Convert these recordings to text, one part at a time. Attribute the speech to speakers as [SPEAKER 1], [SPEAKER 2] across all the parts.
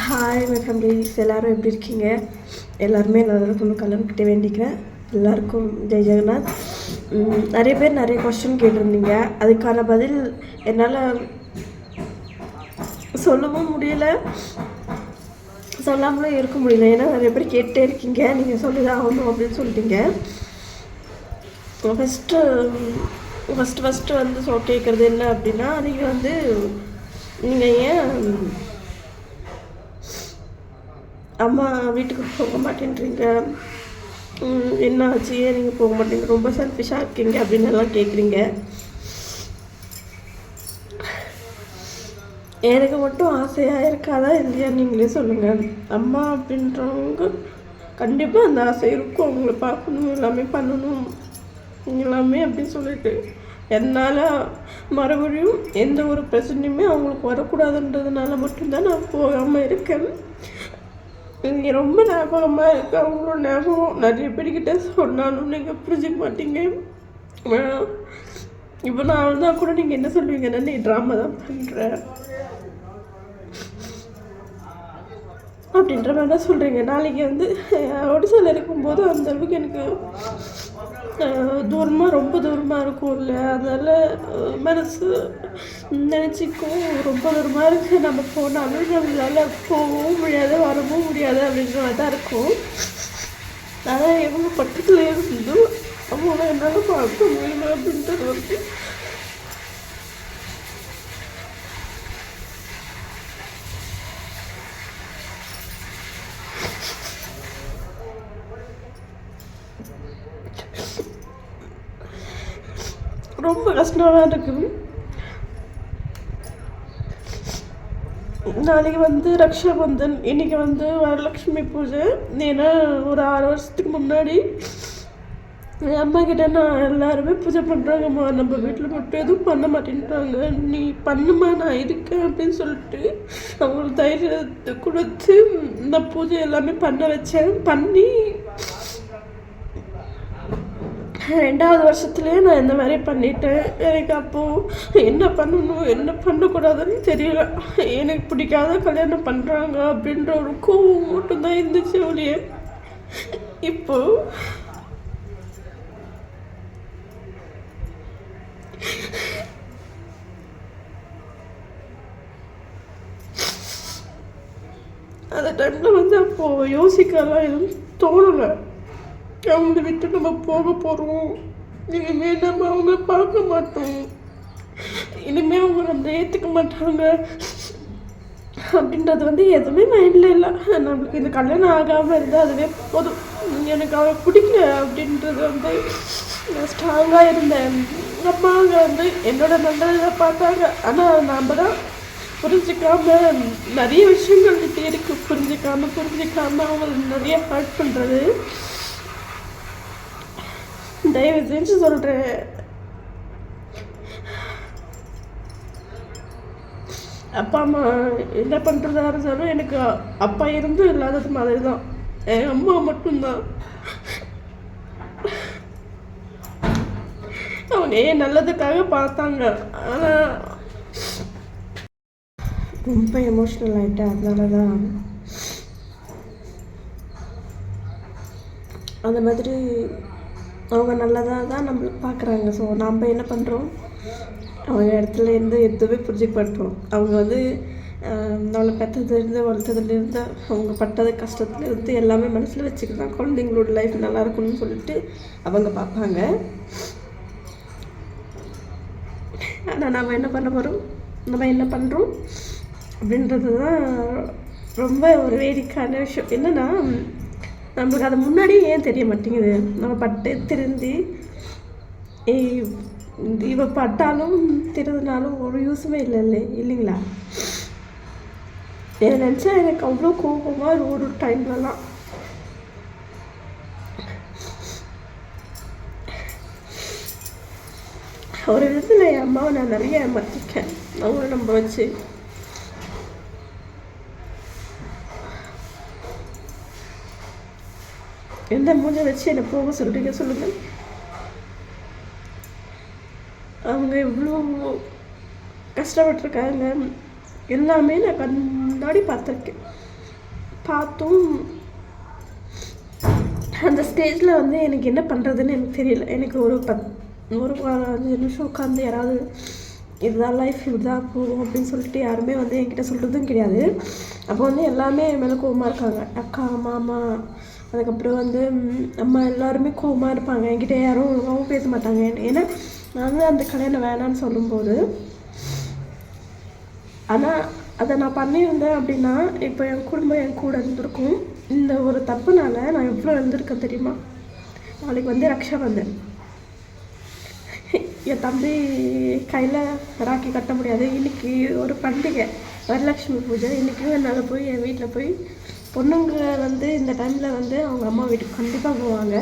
[SPEAKER 1] Hi my families எல்லாரும் எப்படி இருக்கீங்க? எல்லாருமே நல்லா இருக்கணும் கலந்துக்கிட்டே வேண்டிக்கிறேன். எல்லாருக்கும் ஜெய் ஜெகநாத். நிறைய பேர் நிறைய கொஸ்டின் கேட்டிருந்தீங்க. அதுக்கான பதில் என்னால் சொல்லவும் முடியல. சொல்லாமலும் இருக்க முடியல. ஏன்னா நிறைய பேர் கேட்டே இருக்கீங்க. நீங்கள் சொல்லி தான் ஆகணும் அப்படின்னு சொல்லிட்டீங்க. ஃபஸ்ட்டு ஃபஸ்ட்டு ஃபஸ்ட்டு வந்து ஸோ கேட்குறது என்ன அப்படின்னா நீங்கள் வந்து நீங்கள் ஏன் அம்மா வீட்டுக்கு போக மாட்டேன்றீங்க. என்ன ஆச்சு ஏன் நீங்கள் போக மாட்டீங்க? ரொம்ப செல்ஃபிஷாக இருக்கீங்க அப்படின்னு எல்லாம் கேட்குறீங்க எனக்கு மட்டும் ஆசையாக இருக்காதா இல்லையா நீங்களே சொல்லுங்கள் அம்மா அப்படின்றவங்க கண்டிப்பாக அந்த ஆசை இருக்கும். அவங்கள பார்க்கணும் எல்லாமே பண்ணணும். எல்லாமே அப்படின்னு சொல்லிட்டு என்னால் மறுபடியும் எந்த ஒரு பிரச்சனையுமே அவங்களுக்கு வரக்கூடாதுன்றதுனால மட்டும்தான் நான் போகாமல் இருக்கேன். எனக்கு ரொம்ப ஞாபகமாக இருக்குது அவங்களோட ஞாபகம் நிறைய பேர்கிட்ட சொன்னாலும் நீங்கள் புரிஞ்சுக்க மாட்டீங்க. இப்போ நான் வந்தால் கூட நீங்கள் என்ன சொல்லுவீங்கன்னா நீ ட்ராமா தான் பண்ணுற அப்படின்ற மாதிரி தான் சொல்கிறீங்க நாளைக்கு வந்து ஒடிசாவில் இருக்கும்போது அந்த அளவுக்கு எனக்கு தூரமாக ரொம்ப தூரமாக இருக்கும்ல. அதனால் மனசு நினச்சிக்கும் ரொம்ப தூரமாக இருக்குது நம்ம போனாலும் நம்மளால் போகவும் முடியாது வரவும் முடியாது அப்படின்ற மாதிரி தான் இருக்கும். ஆனால் எவ்வளோ பக்கத்தில் இருந்தும் அவங்கள என்னால் பார்க்க முடியல அப்படின்றது வந்து ரொம்ப கஷ்டமாக இருக்குது. நாளைக்கு வந்து ரக்ஷாபந்தன் இன்னைக்கு வந்து வரலட்சுமி பூஜை. ஏன்னா ஒரு ஆறு வருஷத்துக்கு முன்னாடி என் அம்மா கிட்ட நான் எல்லாருமே பூஜை பண்ணுறாங்கம்மா நம்ம வீட்டில் மட்டும் எதுவும் பண்ண மாட்டேன்றாங்க. நீ பண்ணுமா நான் இருக்கேன் அப்படின்னு சொல்லிட்டு அவங்களுக்கு தைரியத்தை கொடுத்து இந்த பூஜை எல்லாமே பண்ண வச்சேன். பண்ணி ரெண்டாவது வருஷத்துலேயே நான் இந்த மாதிரி பண்ணிட்டேன். எனக்கு அப்போது என்ன பண்ணணும் என்ன பண்ணக்கூடாதுன்னு தெரியல. எனக்கு பிடிக்காத கல்யாணம் பண்ணுறாங்க அப்படின்ற ஒரு கோவம் மட்டும்தான் இருந்துச்சு ஒழிய. இப்போ அந்த டைமில் வந்து அப்போது யோசிக்கலாம் எதுவும் தோணலை. அவங்க விட்டு நம்ம போக போகிறோம் இனிமேல் நம்ம அவங்கள பார்க்க மாட்டோம். இனிமேல் அவங்க நம்மளை ஏற்றுக்க மாட்டாங்க. அப்படின்றது வந்து எதுவுமே மைண்டில் இல்லை. நம்மளுக்கு இந்த கல்யாணம் ஆகாமல் இருந்தால் அதுவே போதும். எனக்கு அவளை பிடிக்கல அப்படின்றது வந்து நான் ஸ்ட்ராங்காக இருந்தேன். அம்மாங்க வந்து என்னோட நண்பர்களை பார்த்தாங்க. ஆனால் நாம் தான் புரிஞ்சிக்காம நிறைய விஷயங்கள் இருக்குது இருக்குது புரிஞ்சிக்காமல் புரிஞ்சிக்காம அவங்களை நிறைய ஹர்ட் பண்ணுறது தயவு செஞ்சு சொல்கிறேன் அப்பா அம்மா என்ன பண்ணுறதா இருந்தாலும் எனக்கு அப்பா இருந்தும் இல்லாதது மாதிரி தான் என் அம்மா மட்டும்தான். அவங்க ஏன் நல்லதுக்காக பார்த்தாங்க. ஆனால் ரொம்ப எமோஷ்னல் ஆகிட்டேன் அதனால தான் அந்த மாதிரி அவங்க நல்லதாக தான் நம்மளுக்கு பார்க்குறாங்க. ஸோ நாம் என்ன பண்ணுறோம் அவங்க இடத்துல இருந்து எதுவுமே புரிஞ்சுக்க மாட்டோம் அவங்க வந்து நம்மளை பெற்றதுலேருந்து வளர்த்ததுலேருந்து அவங்க பட்டது கஷ்டத்துலேருந்து எல்லாமே மனசில் வச்சுக்கிட்டு தான் குழந்தைங்களோட லைஃப் நல்லா இருக்கணும்னு சொல்லிட்டு அவங்க பார்ப்பாங்க. ஆனால் நம்ம என்ன பண்ண போகிறோம் நம்ம என்ன பண்ணுறோம் அப்படின்றது தான் ரொம்ப ஒரு வேடிக்கையான விஷயம். என்னென்னா நம்மளுக்கு அது முன்னாடியே ஏன் தெரிய மாட்டேங்குது? நம்ம பட்டு திருந்தி ஏய், இவ பட்டாலும் திருந்தினாலும் ஒரு யூஸுமே இல்லை இல்லை இல்லைங்களா? என்ன நினச்சா எனக்கு அவ்வளோ கோபமாக இருக்கும் ஒரு டைம்லலாம். ஒரு விதத்தில் என் அம்மாவை நான் நிறைய ஏமாற்றிருக்கேன் அவங்கள நம்ப வச்சு எந்த மூஞ்சை வச்சு என்னை போக சொல்கிறீங்க சொல்லுங்கள். அவங்க எவ்வளோ கஷ்டப்பட்டிருக்காங்க. எல்லாமே நான் கண்ணாடி முன்னாடி பார்த்துருக்கேன். பார்த்தும் அந்த ஸ்டேஜில் வந்து எனக்கு என்ன பண்ணுறதுன்னு எனக்கு தெரியல. எனக்கு ஒரு பத் ஒரு அஞ்சு நிமிஷம் உட்காந்து யாராவது இதுதான் லைஃப் இப்படிதான் போகும் அப்படின்னு சொல்லிட்டு யாருமே வந்து என்கிட்ட சொல்கிறதும் கிடையாது. அப்போ வந்து எல்லாமே மேலே கோபமாக இருக்காங்க. அக்கா மாமா அதுக்கப்புறம் வந்து நம்ம அம்மா எல்லாருமே கோவமாக இருப்பாங்க. என்கிட்ட யாரும் ஒழுங்காகவும் பேச மாட்டாங்க. ஏன்னா நான் வந்து அந்த கல்யாணம் வேணான்னு சொல்லும்போது ஆனால் அதை நான் பண்ணியிருந்தேன் அப்படின்னா இப்போ என் குடும்பம் என் கூட இருந்திருக்கும். இந்த ஒரு தப்புனால நான் எவ்வளோ இருந்திருக்கேன் தெரியுமா? நாளைக்கு வந்து ரக்ஷா வந்தேன் என் தம்பி கையில் ராக்கி கட்ட முடியாது. இன்றைக்கி ஒரு பண்டிகை. வரலட்சுமி பூஜை. இன்றைக்கும் என்னால் போய் என் வீட்டில் போய் பொண்ணுங்க வந்து இந்த டைமில் வந்து அவங்க அம்மா வீட்டுக்கு கண்டிப்பாக போவாங்க.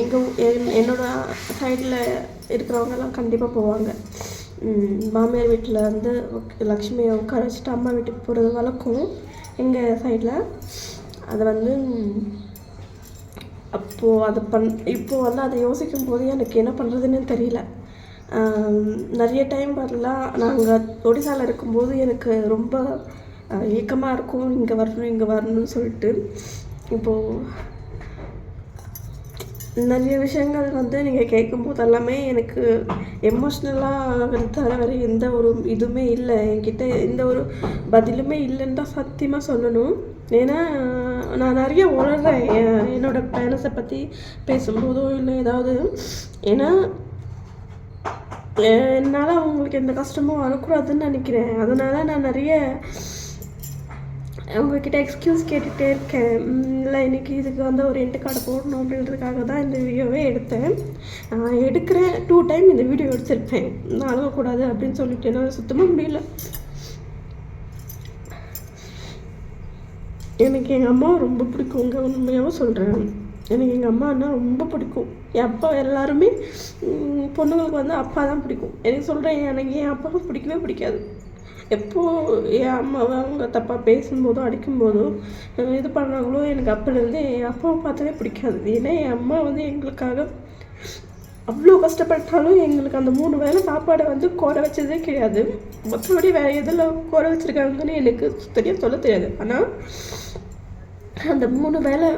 [SPEAKER 1] எங்கள் என்னோட சைடில் இருக்கிறவங்கெல்லாம் கண்டிப்பாக போவாங்க. மாமியார் வீட்டில் வந்து லக்ஷ்மியை உட்கார வச்சுட்டு அம்மா வீட்டுக்கு போகிறது வழக்கம் எங்கள் சைடில் அதை வந்து அப்போது அதை பண் இப்போது வந்து அதை யோசிக்கும் போது எனக்கு என்ன பண்ணுறதுன்னு தெரியல. நிறைய டைம் வரலாம் நாங்கள் ஒடிசாவில் இருக்கும்போது எனக்கு ரொம்ப ஏக்கமாக இருக்கும். இங்கே வரணும் இங்கே வரணும்னு சொல்லிட்டு. இப்போது நிறைய விஷயங்கள் வந்து நீங்கள் கேட்கும்போது எல்லாமே எனக்கு எமோஷ்னலாக தவிர வேறு எந்த ஒரு இதுவுமே இல்லை. என்கிட்ட எந்த ஒரு பதிலுமே இல்லைன்னு தான் சத்தியமாக சொல்லணும். ஏன்னா நான் நிறைய உணர்றேன் என்னோடய பேரண்ட்ஸை பற்றி பேசும்போதோ இல்லை ஏதாவது. ஏன்னா என்னால் அவங்களுக்கு எந்த கஷ்டமும் வரக்கூடாதுன்னு நினைக்கிறேன். அதனால் நான் நிறைய உங்ககிட்ட எக்ஸ்கியூஸ் கேட்டுகிட்டே இருக்கேன். இல்லை இன்னைக்கு இதுக்கு வந்து ஒரு ரெண்ட் கார்டு போடணும் அப்படின்றதுக்காக தான் இந்த வீடியோவே எடுத்தேன். நான் எடுக்கிறேன் டூ டைம் இந்த வீடியோ எடுத்திருப்பேன். நான் அழுகக்கூடாது அப்படின்னு சொல்லிட்டு என்னால் சுத்தமாக முடியல. எனக்கு எங்கள் அம்மா ரொம்ப பிடிக்கும். உங்கள் உண்மையாகவும் சொல்கிறேன் எனக்கு எங்கள் அம்மானா ரொம்ப பிடிக்கும். என் அப்பா எல்லாருமே பொண்ணுங்களுக்கு வந்து அப்பா தான் பிடிக்கும். எனக்கு சொல்கிறேன் எனக்கு என் அப்பாவை பிடிக்கவே பிடிக்காது. எப்போ என் அம்மாவை அவங்க தப்பாக பேசும்போதோ அடிக்கும்போதோ இது பண்ணாங்களோ எனக்கு அப்போலேருந்து என் அப்பாவை பார்த்தாலே பிடிக்காது. ஏன்னா என் அம்மா வந்து எங்களுக்காக அவ்வளோ கஷ்டப்பட்டாலும் எங்களுக்கு அந்த மூணு வேளை சாப்பாடை வந்து குறை வச்சதே கிடையாது. மற்றபடி வேறு எதில் குறை வச்சுருக்காங்கன்னு எனக்கு சரியாக சொல்ல தெரியாது. ஆனால் அந்த மூணு வேளை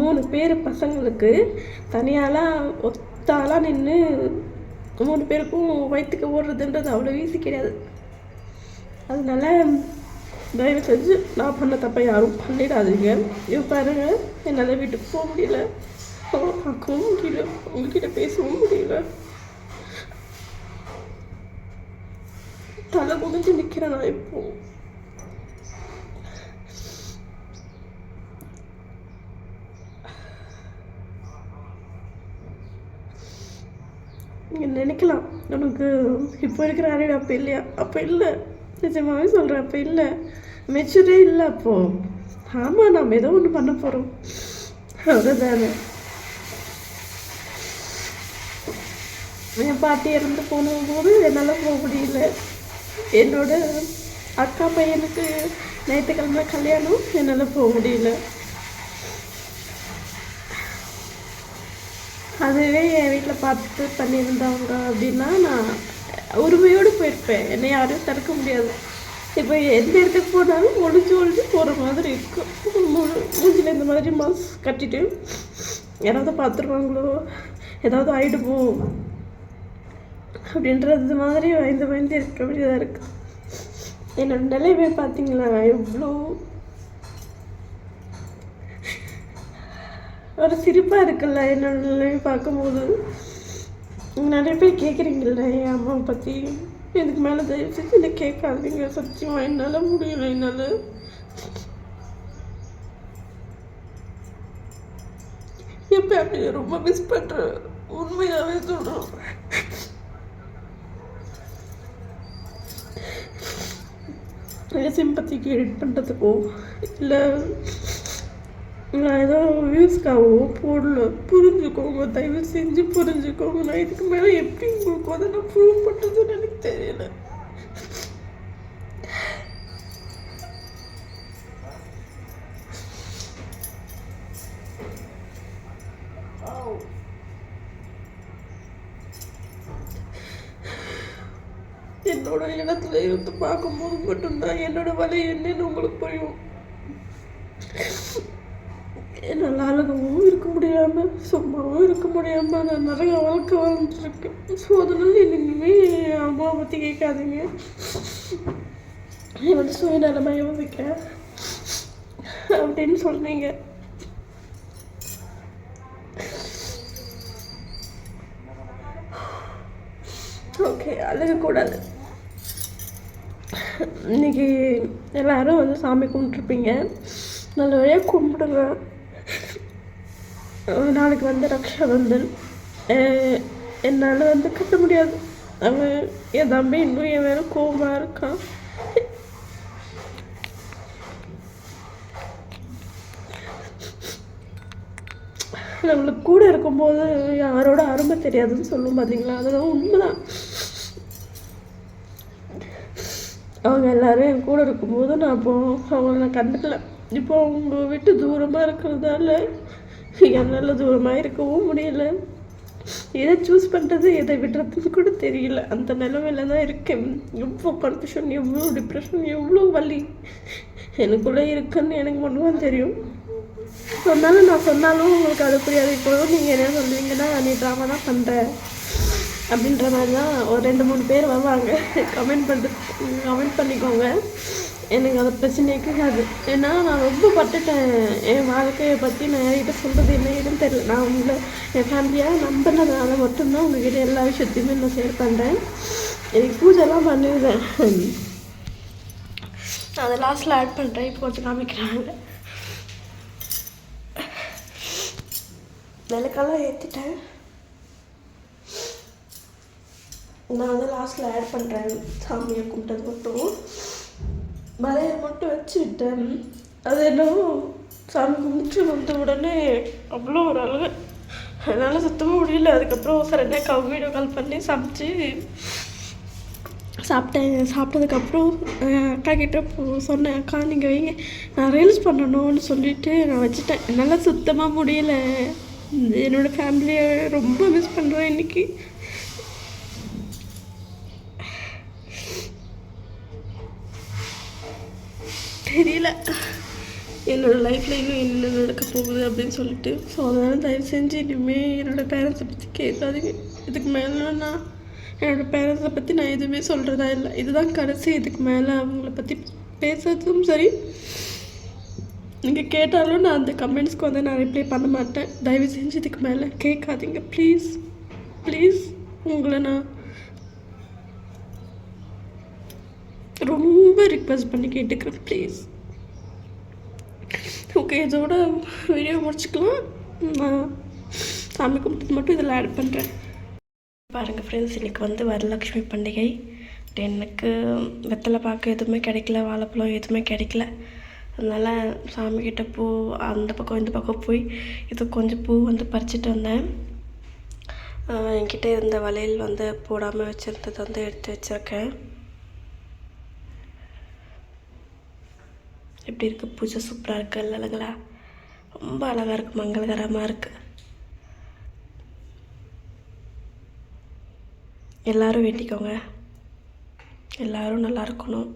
[SPEAKER 1] மூணு பேர் பசங்களுக்கு தனியாலாம் ஒத்தாலாம் நின்று மூணு பேருக்கும் வயிற்றுக்கு ஓடுறதுன்றது அவ்வளோ ஈஸி கிடையாது. அதனால தயவு செஞ்சு நான் பண்ண தப்பை யாரும் பண்ணிடாதீங்க. இது பாருங்க என்னால் வீட்டுக்கு போக முடியல. பார்க்கவும் முடியல. உங்ககிட்ட பேசவும் முடியல. தலை குனிஞ்சு நிற்கிறேன் நான் இப்போ. நீங்கள் நினைக்கலாம். உனக்கு இப்போ இருக்கிற அறிவு அப்போ இல்லையா? அப்போ இல்லை. நிஜமாகவே சொல்கிறேன் அப்போ இல்லை. மெச்சூரே இல்லை அப்போது ஆமாம் நாம் ஏதோ ஒன்று பண்ண போகிறோம் அவ்வளோதானே என் பாட்டி இறந்து போனபோது என்னால் போக முடியல. என்னோட அக்கா பையனுக்கு ஞாயிற்றுக்கிழமை கல்யாணம் என்னால் போக முடியல. அதுவே என் வீட்டில் பார்த்துட்டு பண்ணியிருந்தவங்க அப்படின்னா நான் உரிமையோடு போயிருப்பேன். என்னை யாரும் தடுக்க முடியாது. இப்போ எந்த இடத்துக்கு போனாலும் ஒழிஞ்சு ஒழிஞ்சு போகிற மாதிரி இருக்கும். மூஞ்சில் இந்த மாதிரி மாஸ்க் கட்டிட்டு யாராவது பார்த்துருவாங்களோ ஏதாவது ஆகிடுவோம் அப்படின்றது மாதிரி வாய்ந்து வாய்ந்து இருக்க வேண்டியதாக இருக்குது என்னோட நிலைமை பார்த்தீங்களா எவ்வளோ ஒரு சிரிப்பாக இருக்குல்ல என்னோட நிலைமை பார்க்கும்போது. நிறைய பேர் கேட்குறீங்கல்ல என் அம்மாவை பற்றி இதுக்கு மேலே தயவு செஞ்சு இதை கேட்காதீங்க? சத்தியமாக என்னால் முடியல என்னால். எப்போ அப்படி ரொம்ப மிஸ் பண்ணுறேன் உண்மையாகவே சொல்கிறோம் சிம்பத்திக்கு எடிட் பண்ணுறதுக்கோ இல்லை நான் ஏதோ வியூஸ்க்காகவோ போடல. புரிஞ்சுக்கோங்க தயவு செஞ்சு புரிஞ்சுக்கோங்க. நான் இதுக்கு மேலே எப்படி உங்களுக்கு வந்து நான் ப்ரூவ் பண்ணுறதுன்னு எனக்கு தெரியல. என்னோட இடத்துல இருந்து பார்க்கும்போது மட்டும்தான் என்னோட வலி என்னன்னு உங்களுக்கு புரியும். என்னால் அழுகவும் இருக்க முடியாமல் சும்மாவும் இருக்க முடியாமல் நான் நிறைய வாழ்க்கை வாழ்ந்துட்டுருக்கேன் ஸோ அதனால இனிமே அம்மாவை பற்றி கேட்காதீங்க. நீ வந்து சுயநலமாக யோசிக்க அப்படின்னு சொன்னீங்க. ஓகே அழுகக்கூடாது. இன்னைக்கு எல்லாரும் வந்து சாமி கும்பிட்ருப்பீங்க நல்லபடியாக கும்பிடுங்க. ஒரு நாளைக்கு வந்து ரக்ஷாபந்தன் என்னால் வந்து கட்ட முடியாது. அவன் என் தம்பி இன்னும் என் வேறு கோபமாக இருக்கான் நம்மளுக்கு கூட இருக்கும்போது யாரோட அருமை தெரியாதுன்னு சொல்லும் பார்த்தீங்களா அதெல்லாம் உண்மைதான். அவங்க எல்லாரும் என் கூட இருக்கும்போது நான் அப்போ அவங்கள நான் கண்டுக்கல. இப்போ அவங்க விட்டு தூரமாக இருக்கிறதால என்னால் தூரமாக இருக்கவும் முடியல. எதை சூஸ் பண்ணுறது எதை விடுறதுன்னு கூட தெரியல. அந்த நிலமையில தான் இருக்கேன். எவ்வளோ கன்ஃபியூஷன் எவ்வளோ டிப்ரெஷன் எவ்வளோ வலி. எனக்குள்ளே இருக்குன்னு எனக்கு மட்டும்தான் தெரியும். சொன்னாலும் நான் சொன்னாலும் உங்களுக்கு அது புரியாது. இப்போ நீங்கள் என்ன சொல்லுவீங்கன்னா நீ ட்ராமா தான் பண்ணுற அப்படின்ற மாதிரி தான் ஒரு ரெண்டு மூணு பேர் வருவாங்க. கமெண்ட் பண்ணுறது கமெண்ட் பண்ணிக்கோங்க. எனக்கு அது பிரச்சனையே கிடையாது. ஏன்னா நான் ரொம்ப பட்டுட்டேன். என் வாழ்க்கையை பற்றி நான் யார்கிட்ட சொல்கிறது என்ன ஏதுன்னு தெரியல. நான் உங்களை என் ஃபேமிலியாக நம்பினதுனால மட்டும்தான் உங்ககிட்ட எல்லா விஷயத்தையுமே நான் ஷேர் பண்ணுறேன் எனக்கு பூஜைலாம் பண்ணிடுறேன் நான் அதை லாஸ்ட்டில் ஆட் பண்ணுறேன் இப்போ கொஞ்சம் காமிக்கிறாங்க. விளக்கெல்லாம் ஏற்றிட்டேன் நான் வந்து லாஸ்ட்டில் ஆட் பண்ணுறேன் சாமியை கும்பிட்டது மட்டும். மலையை மட்டும் வச்சு விட்டேன் அது என்னவோ சாமி கும்பிட்டு வந்த உடனே அவ்வளோ ஒரு அழகு. என்னால் சுத்தமாக முடியல. அதுக்கப்புறம் சரண்யாக்கா வீடியோ கால் பண்ணி சமைச்சு சாப்பிட்டேன். சாப்பிட்டதுக்கப்புறம் அக்கா கிட்ட போ- சொன்னேன் அக்கா நீங்கள் வைங்க. நான் ரீல்ஸ் பண்ணணும்னு சொல்லிட்டு நான் வச்சுட்டேன். என்னால் சுத்தமாக முடியல. என்னோடய ஃபேமிலியை ரொம்ப மிஸ் பண்ணுறேன் இன்றைக்கி தெரியல. என்னோடய லைஃப்பில் இன்னும் என்ன நடக்க போகுது அப்படின்னு சொல்லிட்டு. ஸோ அதனால் தயவு செஞ்சு இனிமேல் என்னோட பேரண்ட்ஸை பற்றி கேட்காதீங்க. இதுக்கு மேலே நான் என்னோட பேரண்ட்ஸை பற்றி நான் எதுவுமே சொல்கிறதா இல்லை. இதுதான் கடைசி. இதுக்கு மேலே அவங்கள பற்றி பேசுறதும் சரி. நீங்கள் கேட்டாலும் நான் அந்த கமெண்ட்ஸ்க்கு வந்து நான் ரிப்ளை பண்ண மாட்டேன். தயவு செஞ்சு இதுக்கு மேலே கேட்காதீங்க. ப்ளீஸ் ப்ளீஸ் உங்களை நான் ரொம்ப ரிக்வெஸ்ட் பண்ணி கேட்டுக்கிறேன் ப்ளீஸ் ஓகே இதோட வீடியோ முடிச்சுக்கலாம். நான் சாமி கும்பிட்டு மட்டும் இதில் ஆட் பண்ணுறேன் பாருங்கள் ஃப்ரெண்ட்ஸ் இன்றைக்கி வந்து வரலட்சுமி பண்டிகை. எனக்கு வெத்தலை பார்க்க எதுவுமே கிடைக்கல வாழைப்பழம் எதுவுமே கிடைக்கல. அதனால் சாமிக்கிட்ட பூ அந்த பக்கம் இந்த பக்கம் போய் இது கொஞ்சம் பூ வந்து பறிச்சிட்டு வந்தேன். என்கிட்ட இருந்த வளையல் வந்து போடாமல் வச்சுருந்தது வந்து எடுத்து வச்சுருக்கேன். எப்படி இருக்குது பூஜை சூப்பராக இருக்குது இல்லைங்களா ரொம்ப அழகாக இருக்குது மங்களகரமாக இருக்குது எல்லோரும் வேண்டிக்கோங்க. எல்லாரும் நல்லா இருக்கணும்.